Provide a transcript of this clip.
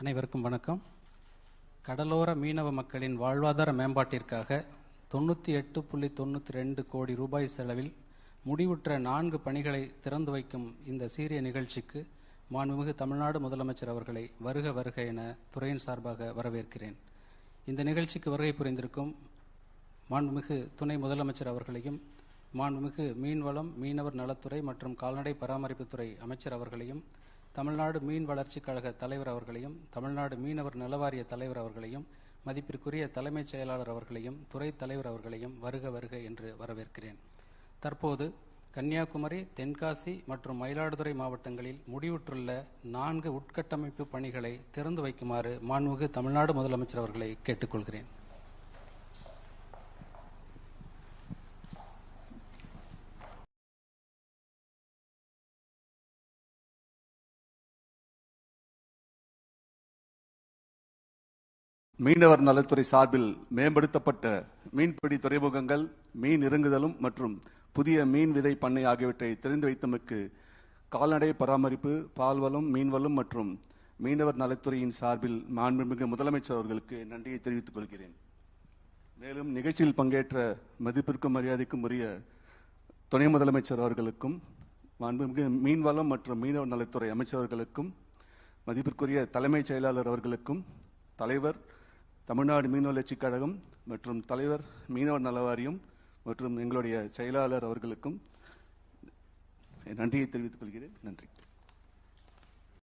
அனைவருக்கும் வணக்கம். கடலோர மீனவ மக்களின் வாழ்வாதார மேம்பாட்டிற்காக தொண்ணூற்றி எட்டு புள்ளி தொண்ணூற்றி ரெண்டு கோடி ரூபாய் செலவில் முடிவுற்ற நான்கு பணிகளை திறந்து வைக்கும் இந்த சீரிய நிகழ்ச்சிக்கு மாண்புமிகு தமிழ்நாடு முதலமைச்சர் அவர்களை வருக வருக என துறையின் சார்பாக வரவேற்கிறேன். இந்த நிகழ்ச்சிக்கு வருகை புரிந்திருக்கும் மாண்புமிகு துணை முதலமைச்சர் அவர்களையும் மாண்புமிகு மீன்வளம் மீனவர் நலத்துறை மற்றும் கால்நடை பராமரிப்புத்துறை அமைச்சர் அவர்களையும் தமிழ்நாடு மீன் வளர்ச்சிக் கழக தலைவர் அவர்களையும் தமிழ்நாடு மீனவர் நலவாரிய தலைவர் அவர்களையும் மதிப்பிற்குரிய தலைமைச் செயலாளர் அவர்களையும் துறை தலைவர் அவர்களையும் வருக வருக என்று வரவேற்கிறேன். தற்போது கன்னியாகுமரி தென்காசி மற்றும் மயிலாடுதுறை மாவட்டங்களில் முடிவுற்றுள்ள நான்கு உட்கட்டமைப்பு பணிகளை திறந்து வைக்குமாறு மாண்புமிகு தமிழ்நாடு முதலமைச்சர் அவர்களை கேட்டுக்கொள்கிறேன். மீனவர் நலத்துறை சார்பில் மேம்படுத்தப்பட்ட மீன்பிடி துறைமுகங்கள் மீன் இறங்குதலும் மற்றும் புதிய மீன் விதை பண்ணை ஆகியவற்றை திறந்து வைத்தமைக்கு கால்நடை பராமரிப்பு பால்வளம் மீன்வளம் மற்றும் மீனவர் நலத்துறையின் சார்பில் மாண்புமிகு முதலமைச்சர் அவர்களுக்கு நன்றியை தெரிவித்துக் கொள்கிறேன். மேலும் நிகழ்ச்சியில் பங்கேற்ற மதிப்பிற்கும் மரியாதைக்கும் உரிய துணை முதலமைச்சர் அவர்களுக்கும் மாண்புமிகு மீன்வளம் மற்றும் மீனவர் நலத்துறை அமைச்சர்களுக்கும் மதிப்பிற்குரிய தலைமைச் செயலாளர் அவர்களுக்கும் தலைவர் தமிழ்நாடு மீனவ வளர்ச்சிக் கழகம் மற்றும் தலைவர் மீனவர் நலவாரியம் மற்றும் எங்களுடைய செயலாளர் அவர்களுக்கும் நன்றியை தெரிவித்துக் கொள்கிறேன். நன்றி.